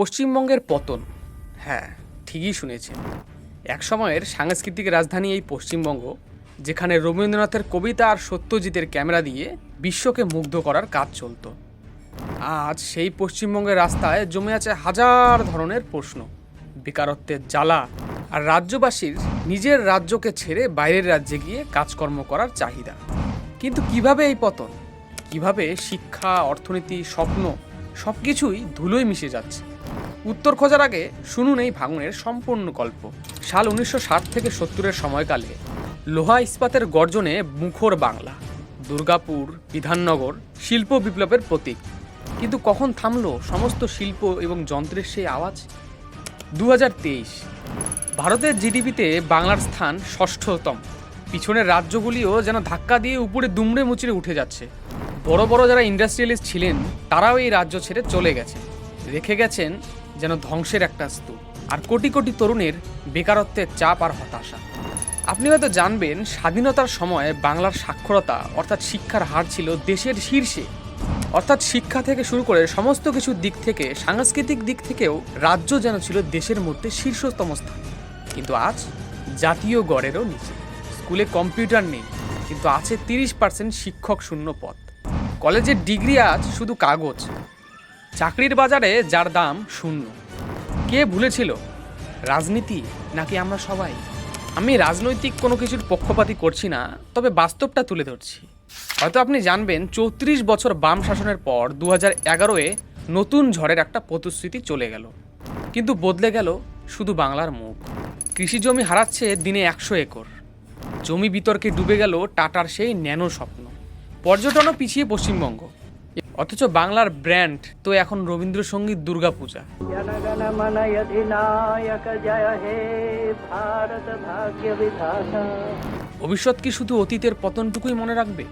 পশ্চিমবঙ্গের পতন। হ্যাঁ। ঠিকই শুনেছেন। এক সময়ের সাংস্কৃতিক রাজধানী এই পশ্চিমবঙ্গ যেখানে রবীন্দ্রনাথের কবিতা আর সত্যজিতের ক্যামেরা দিয়ে বিশ্বকে মুগ্ধ করার কাজ চলতো। আজ সেই পশ্চিমবঙ্গের রাস্তায় জমে আছে হাজার ধরনের প্রশ্ন। বেকারত্বের জ্বালা আর রাজ্যবাসীর নিজের রাজ্যকে ছেড়ে বাইরের রাজ্যে গিয়ে কাজকর্ম করার চাহিদা। কিন্তু কীভাবে এই পতন? কীভাবে শিক্ষা অর্থনীতি স্বপ্ন সব কিছুই ধুলোয় মিশে যাচ্ছে? উত্তর খোঁজার আগে শুনুন এই ভাঙনের সম্পূর্ণ গল্প। সাল উনিশশো ষাট থেকে সত্তরের সময়কালে লোহা ইস্পাতের গর্জনে মুখর বাংলা, দুর্গাপুর, বিধাননগর শিল্প বিপ্লবের প্রতীক। কিন্তু কখন থামলো সমস্ত শিল্প এবং যন্ত্রের সেই আওয়াজ? দু হাজার তেইশ, ভারতের জিডিপিতে বাংলার স্থান ষষ্ঠতম। পিছনের রাজ্যগুলিও যেন ধাক্কা দিয়ে উপরে দুমড়ে মুচড়ে উঠে যাচ্ছে। বড় বড় যারা ইন্ডাস্ট্রিয়ালিস্ট ছিলেন, তারাও এই রাজ্য ছেড়ে চলে গেছে রেখে গেছেন যেন ধ্বংসের একটা স্তূপ। আর কোটি কোটি তরুণের বেকারত্বের চাপ আর হতাশা। আপনি হয়তো জানবেন, স্বাধীনতার সময় বাংলার সাক্ষরতা, অর্থাৎ শিক্ষার হার ছিল দেশের শীর্ষে। অর্থাৎ শিক্ষা থেকে শুরু করে সমস্ত কিছুর দিক থেকে, সাংস্কৃতিক দিক থেকেও রাজ্য যেন ছিল দেশের মধ্যে শীর্ষতম স্থান। কিন্তু আজ জাতীয় গড়েরও নিচে। স্কুলে কম্পিউটার নেই, কিন্তু আছে তিরিশ পার্সেন্ট শিক্ষক শূন্য পদ। কলেজের ডিগ্রি আজ শুধু কাগজ চাকরির বাজারে যার দাম শূন্য। কে ভুলেছিল? রাজনীতি নাকি আমরা সবাই? আমি রাজনৈতিক কোনো কিছুর পক্ষপাতী করছি না, তবে বাস্তবটা তুলে ধরছি। হয়তো আপনি জানবেন, চৌত্রিশ বছর বাম শাসনের পর দু হাজার এগারোয় নতুন ঝড়ের একটা প্রতিশ্রুতি চলে গেল। কিন্তু বদলে গেল শুধু বাংলার মুখ। কৃষি জমি হারাচ্ছে দিনে একশো একর। জমি বিতর্কে ডুবে গেল টাটার সেই ন্যানো স্বপ্ন। পর্যটনও পিছিয়ে পশ্চিমবঙ্গ। অথচ বাংলার ব্র্যান্ড তো এখন রবীন্দ্রসঙ্গীত দুর্গাপূজা। ভবিষ্যৎ কি শুধু অতীতের পতনটুকুই মনে রাখবে?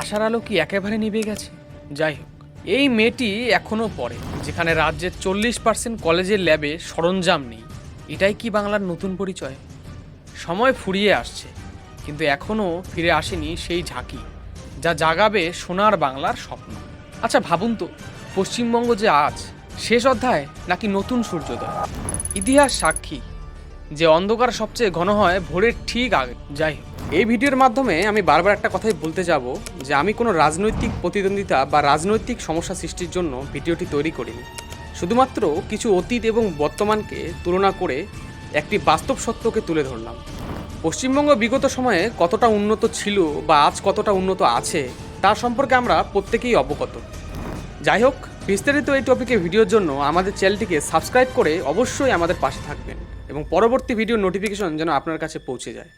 আশার আলো কি একেবারে নিভে গেছে? যাই হোক, এই মেয়েটি এখনও পড়ে, যেখানে রাজ্যের চল্লিশ পার্সেন্ট কলেজের ল্যাবে সরঞ্জাম নেই। এটাই কি বাংলার নতুন পরিচয়? সময় ফুরিয়ে আসছে, কিন্তু এখনও ফিরে আসেনি সেই ঝাঁকি, যা জাগাবে সোনার বাংলার স্বপ্ন। আচ্ছা ভাবুন তো, পশ্চিমবঙ্গ যে আজ, শেষ অধ্যায় নাকি নতুন সূর্যোদয়? ইতিহাস সাক্ষী যে অন্ধকার সবচেয়ে ঘন হয় ভোরের ঠিক আগে। যাই এই ভিডিওর মাধ্যমে আমি বারবার একটা কথাই বলতে যাব যে আমি কোনো রাজনৈতিক প্রতিদ্বন্দ্বিতা বা রাজনৈতিক সমস্যা সৃষ্টির জন্য ভিডিওটি তৈরি করিনি। শুধুমাত্র কিছু অতীত এবং বর্তমানকে তুলনা করে একটি বাস্তব সত্যকে তুলে ধরলাম। পশ্চিমবঙ্গ বিগত সময়ে কতটা উন্নত ছিল বা আজ কতটা উন্নত আছে তার সম্পর্কে আমরা প্রত্যেকেই অবগত। যাই হোক, বিস্তারিত এই টপিকে ভিডিওর জন্য আমাদের চ্যানেলটিকে সাবস্ক্রাইব করে অবশ্যই আমাদের পাশে থাকবেন এবং পরবর্তী ভিডিও নোটিফিকেশন যেন আপনার কাছে পৌঁছে যায়।